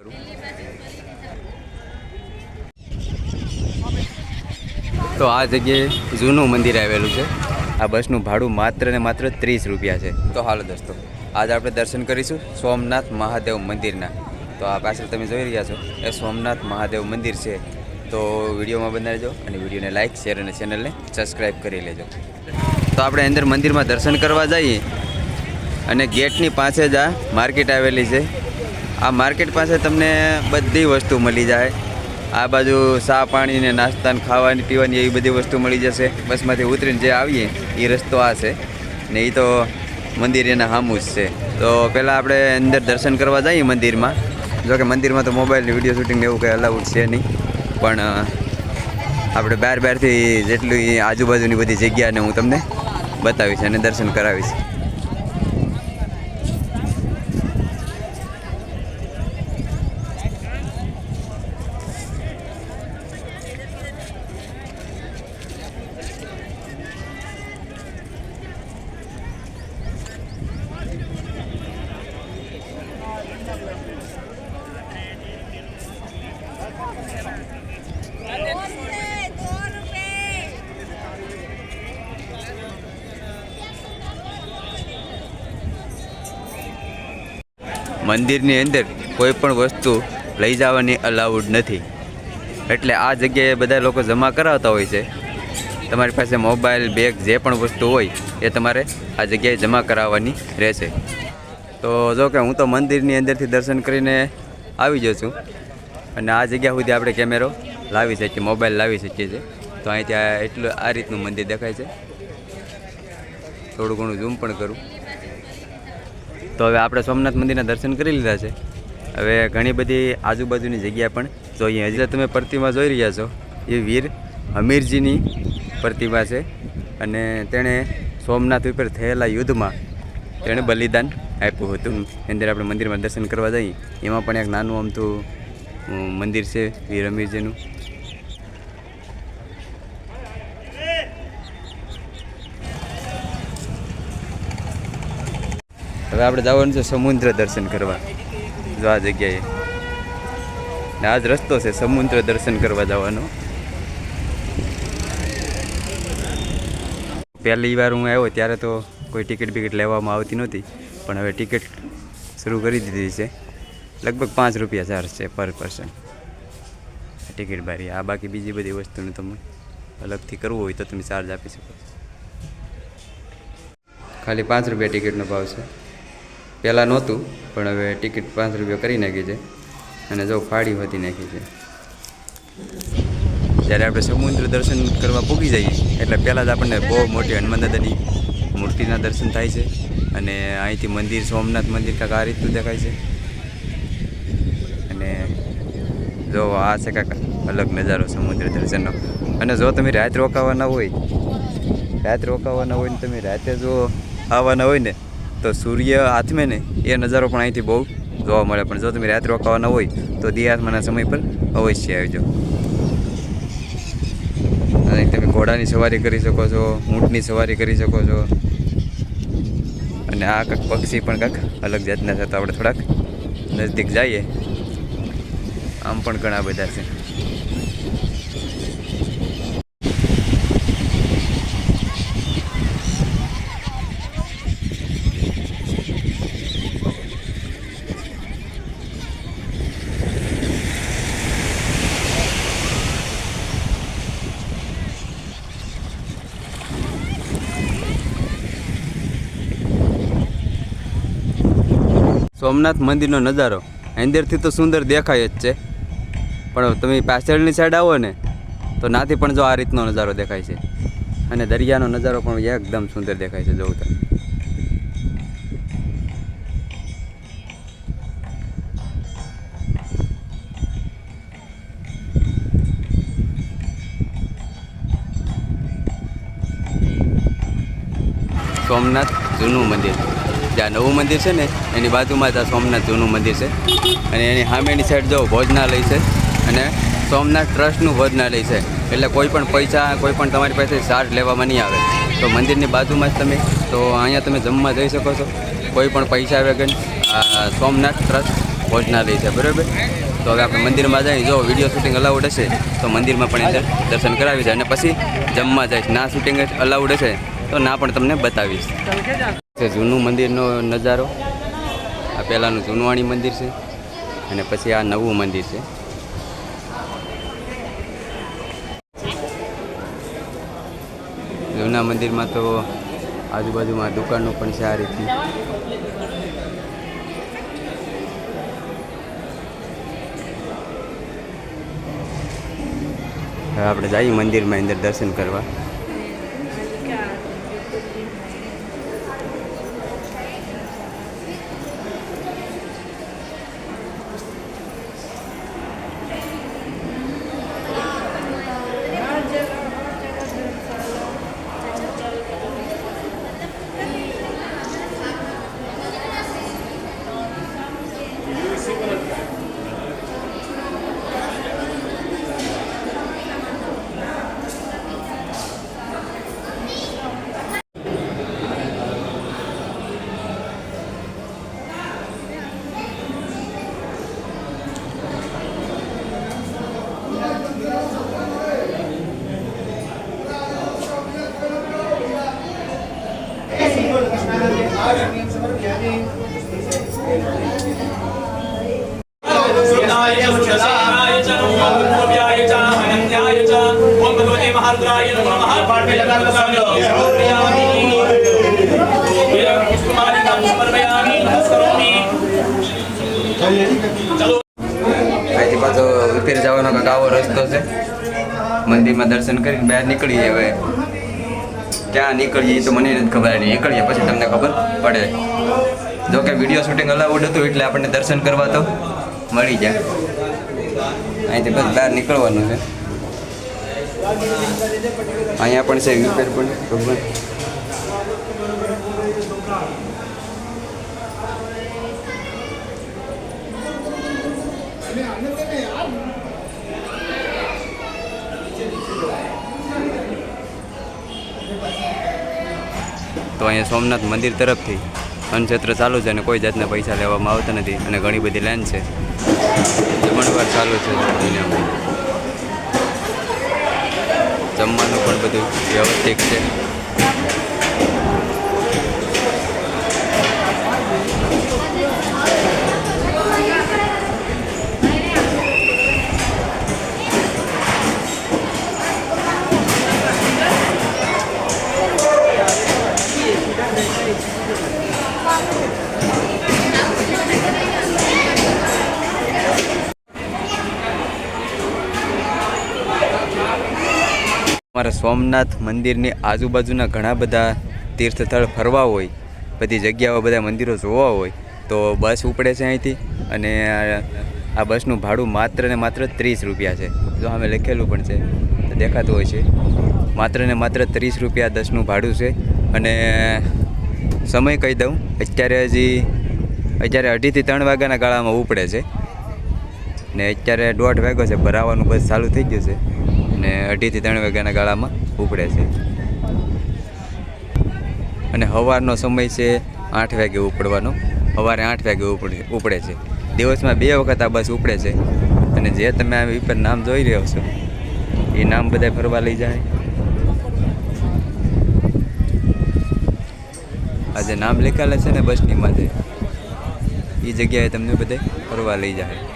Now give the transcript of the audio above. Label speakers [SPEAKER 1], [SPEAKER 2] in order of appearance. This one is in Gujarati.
[SPEAKER 1] તો આ જગ્યાએ જૂનું મંદિર આવેલું છે. આ બસનું ભાડું માત્ર ને માત્ર ત્રીસ રૂપિયા છે. તો હાલો દોસ્તો, આજે આપણે દર્શન કરીશું સોમનાથ મહાદેવ મંદિરના. તો આ પાછળ તમે જોઈ રહ્યા છો, એ સોમનાથ મહાદેવ મંદિર છે. તો વિડીયોમાં બનાવી રહેજો અને વિડીયોને લાઇક શેર અને ચેનલને સબસ્ક્રાઈબ કરી લેજો. તો આપણે અંદર મંદિરમાં દર્શન કરવા જઈએ. અને ગેટની પાસે જ આ માર્કેટ આવેલી છે. આ માર્કેટ પાસે તમને બધી વસ્તુ મળી જાય. આ બાજુ ચા પાણી ને નાસ્તા ને ખાવાની, પીવાની એવી બધી વસ્તુ મળી જશે. બસમાંથી ઉતરીને જે આવીએ એ રસ્તો આ છે. ને એ તો મંદિર એના હામું જ છે. તો પહેલાં આપણે અંદર દર્શન કરવા જઈએ મંદિરમાં. જો કે મંદિરમાં તો મોબાઈલ વીડિયો શૂટિંગ એવું કંઈ અલાઉડ છે નહીં. પણ આપણે બહાર બહારથી જેટલી આજુબાજુની બધી જગ્યાને હું તમને બતાવીશ અને દર્શન કરાવીશ. મંદિરની અંદર કોઈ પણ વસ્તુ લઈ જવાની અલાઉડ નથી. એટલે આ જગ્યાએ બધા લોકો જમા કરાવતા હોય છે. તમારી પાસે મોબાઈલ બેગ જે પણ વસ્તુ હોય, એ તમારે આ જગ્યાએ જમા કરાવવાની રહેશે. તો જો કે હું તો મંદિરની અંદરથી દર્શન કરીને આવી જાઉં છું. અને આ જગ્યા સુધી આપણે કેમેરો લાવી શકીએ મોબાઈલ લાવી શકીએ છીએ. તો અહીંથી એટલું, આ રીતનું મંદિર દેખાય છે. થોડું ઘણું ઝૂમ પણ કરું. તો હવે આપણે સોમનાથ મંદિરના દર્શન કરી લીધા છે. હવે ઘણી બધી આજુબાજુની જગ્યા પણ જોઈએ હજી તમે પ્રતિમા જોઈ રહ્યા છો. એ વીર હમીરજીની પ્રતિમા છે અને તેણે સોમનાથ ઉપર થયેલા યુદ્ધમાં તેણે બલિદાન આપ્યું હતું. અંદર આપણે મંદિરમાં દર્શન કરવા જઈએ. એમાં પણ એક નાનું અમથું મંદિર છે વીર હમીરજીનું. હવે આપણે જવાનું છે સમુદ્ર દર્શન કરવા. જો આ જગ્યાએ. ને આ જ રસ્તો છે સમુદ્ર દર્શન કરવા જવાનો. પહેલી વાર હું આવ્યો ત્યારે તો કોઈ ટિકિટ બિકિટ લેવામાં આવતી નહોતી, પણ હવે ટિકિટ શરૂ કરી દીધી છે. લગભગ પાંચ રૂપિયા ચાર્જ છે પર પર્સન. ટિકિટ બારી. આ બાકી બીજી બધી વસ્તુનું તમે અલગથી કરવું હોય તો તમે ચાર્જ આપી શકો ખાલી પાંચ રૂપિયા ટિકિટનો ભાવ છે. પહેલાં નહોતું, પણ હવે ટિકિટ પાંચ રૂપિયા કરી નાખી છે અને જો ફાળી વધી નાખી છે. જ્યારે આપણે સમુદ્ર દર્શન કરવા પૂગી જઈએ, એટલે પહેલાં જ આપણને બહુ મોટી હનુમાન દાદાની મૂર્તિના દર્શન થાય છે અને અહીંથી મંદિર, સોમનાથ મંદિર કાંક આ રીતનું દેખાય છે. અને જો આ છે કાંક અલગ નજારો સમુદ્ર દર્શનનો. અને જો તમે રાત રોકાવાના હોય, રાત રોકાવાના હોય ને તમે રાતે જો આવવાના હોય ને તો સૂર્ય હાથમે ને એ નજારો પણ અહીંથી બહુ જોવા મળે. પણ જો તમે રાત રોકાવાના હોય, તો દિયાત્માના સમય પર અવશ્ય આવજો. અને તમે ઘોડાની સવારી કરી શકો છો, ઊંટની સવારી કરી શકો છો. અને આ કાંક પક્ષી પણ કાંક અલગ જાતના છે તો આપણે થોડાક નજદીક જઈએ. આમ પણ ઘણા બધા છે. સોમનાથ મંદિરનો નજારો. અંદરથી તો સુંદર દેખાય જ છે. પણ તમે પાછળની સાઈડ આવો ને, તો નાથી પણ જો આ રીતનો નજારો દેખાય છે. અને દરિયાનો નજારો પણ એકદમ સુંદર દેખાય છે જોઉં તો. સોમનાથ જૂનું મંદિર. જ્યાં નવું મંદિર છે ને, એની બાજુમાં જ આ સોમનાથ જૂનું મંદિર છે. અને એની સામેની સાઈડ જો ભોજનાલય છે અને સોમનાથ ટ્રસ્ટનું ભોજનાલય છે. એટલે કોઈ પણ પૈસા, કોઈ પણ તમારી પાસે ચાર્જ લેવામાં નહીં આવે. તો મંદિરની બાજુમાં જ તમે, તો અહીંયા તમે જમવા જઈ શકો છો. કોઈ પણ પૈસા વગર આ સોમનાથ ટ્રસ્ટ ભોજનાલય છે, બરાબર? તો હવે આપણે મંદિરમાં જઈએ. જો વીડિયો શૂટિંગ અલાઉડ હશે, તો મંદિરમાં પણ અંદર દર્શન કરાવી છે અને પછી જમવા જઈશ. ના શૂટિંગ અલાઉડ હશે, તો ના પણ તમને બતાવીશ. છે જૂનું મંદિરનો નજારો. આ પહેલાંનું જૂનવાણી મંદિર છે અને પછી આ નવું મંદિર છે. જૂના મંદિરમાં તો આજુબાજુમાં દુકાનો પણ છે આ રીતની. હવે આપણે જઈએ મંદિરમાં અંદર દર્શન કરવા.
[SPEAKER 2] सुनाय च सुशलाय च ओम भूव्याय च अनन्याय च ओम भगवते महारुद्राय नमः पाठ में लगा लगा समर्पयामि पुष्पमालिकां समर्पयामि नमस्करोमि चलो
[SPEAKER 1] અહીંથી પાછો વિપેર જવાનો કાંઈક આવો રસ્તો છે મંદિરમાં દર્શન કરીને બહાર નીકળીએ હવે ક્યાં નીકળીએ એ તો મને નથી ખબર નહીં નીકળીએ પછી તમને ખબર પડે જો કે વિડીયો શૂટિંગ અલાઉડ હતું એટલે આપણને દર્શન કરવા તો મળી જાય. અહીંથી બસ બહાર નીકળવાનું છે. અહીંયા પણ છે વિપેર પણ તો અહીંયા સોમનાથ મંદિર તરફથી અન્નક્ષેત્ર ચાલુ છે અને કોઈ જાતના પૈસા લેવામાં આવતા નથી અને ઘણી બધી લાઈન છે. જમણવાર ચાલુ છે. દુનિયામાં જમવાનું પણ બધું વ્યવસ્થિત છે. અમારા સોમનાથ મંદિરની આજુબાજુના ઘણા બધા તીર્થસ્થળ ફરવા હોય, બધી જગ્યાઓ, બધા મંદિરો જોવા હોય, તો બસ ઉપડે છે અહીંથી અને આ બસનું ભાડું માત્ર ને માત્ર ત્રીસ રૂપિયા છે. જો અમે લખેલું પણ છે દેખાતું હોય છે. માત્ર ને માત્ર ત્રીસ રૂપિયા દસનું ભાડું છે અને સમય કહી દઉં, અત્યારે હજી, અત્યારે અઢીથી ત્રણ વાગ્યાના ગાળામાં ઉપડે છે. ને અત્યારે દોઢ વાગ્યો છે, ભરાવાનું બસ ચાલુ થઈ ગયું છે. ને અઢીથી ત્રણ વાગ્યાના ગાળામાં ઉપડે છે. અને સવારનો સમય છે આઠ વાગે ઉપડવાનો. સવારે આઠ વાગે ઉપડે ઉપડે છે. દિવસમાં બે વખત આ બસ ઉપડે છે. અને જે તમે આ ઉપર નામ જોઈ રહ્યો છો, એ નામ બધા ફરવા લઈ જાય. આ જે નામ લખાયેલા છે ને બસની માથે. એ જગ્યાએ તમને બધે ફરવા લઈ જાય.